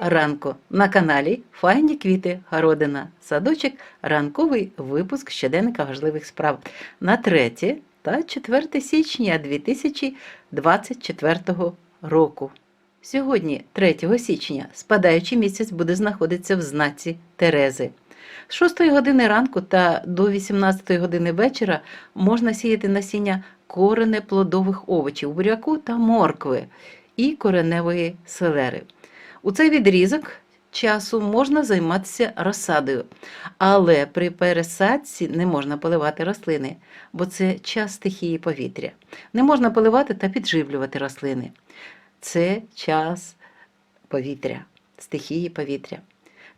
ранку на каналі Файні квіти Городина. Садочок ранковий випуск щоденника важливих справ на 3 та 4 січня 2024 року. Сьогодні, 3 січня, спадаючий місяць буде знаходитися в знаці Терези. З 6 години ранку та до 18 години вечора можна сіяти насіння корене плодових овочів, буряку та моркви і кореневої селери. У цей відрізок часу можна займатися розсадою, але при пересадці не можна поливати рослини, бо це час стихії повітря. Не можна поливати та підживлювати рослини. Це час повітря, стихії повітря.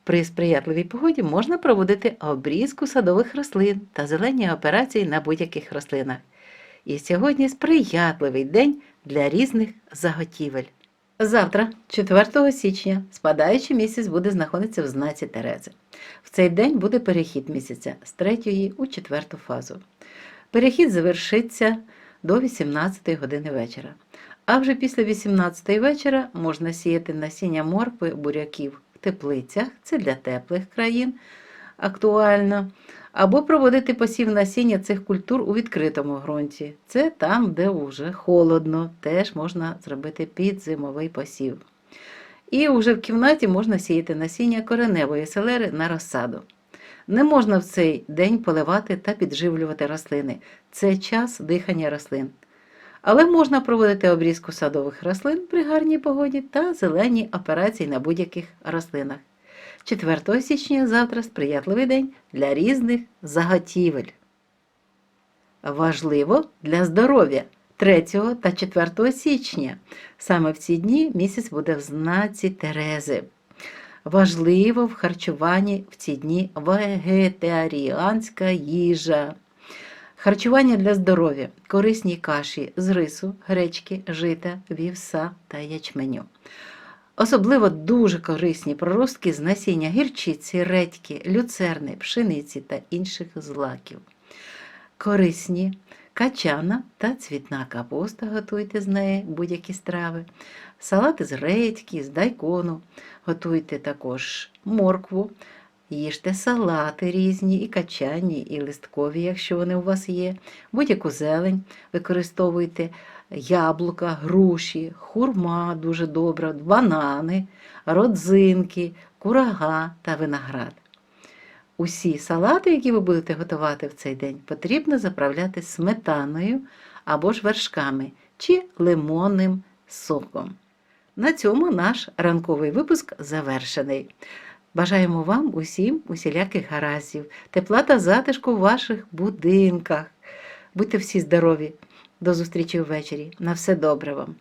При сприятливій погоді можна проводити обрізку садових рослин та зелені операції на будь-яких рослинах. І сьогодні сприятливий день для різних заготівель. Завтра, 4 січня, спадаючий місяць буде знаходитися в знаці Терези. В цей день буде перехід місяця з 3 у 4 фазу. Перехід завершиться до 18 години вечора. А вже після 18 вечора можна сіяти насіння моркви буряків в теплицях, це для теплих країн актуально, або проводити посів насіння цих культур у відкритому ґрунті. Це там, де вже холодно, теж можна зробити підзимовий посів. І вже в кімнаті можна сіяти насіння кореневої селери на розсаду. Не можна в цей день поливати та підживлювати рослини. Це час дихання рослин. Але можна проводити обрізку садових рослин при гарній погоді та зелені операції на будь-яких рослинах. 4 січня завтра сприятливий день для різних заготівель. Важливо для здоров'я 3 та 4 січня. Саме в ці дні місяць буде в знаці Терези. Важливо в харчуванні в ці дні вегетаріанська їжа. Харчування для здоров'я, корисні каші з рису, гречки, жита, вівса та ячменю. Особливо дуже корисні проростки з насіння гірчиці, редьки, люцерни, пшениці та інших злаків. Корисні качана та цвітна капуста, готуйте з неї будь-які страви, салати з редьки, з дайкону, готуйте також моркву, їжте салати різні, і качані, і листкові, якщо вони у вас є, будь-яку зелень використовуйте яблука, груші, хурма дуже добра, банани, родзинки, курага та виноград. Усі салати, які ви будете готувати в цей день, потрібно заправляти сметаною або ж вершками чи лимонним соком. На цьому наш ранковий випуск завершений. Бажаємо вам усім усіляких гараздів, тепла та затишку в ваших будинках. Будьте всі здорові. До зустрічі ввечері. На все добре вам.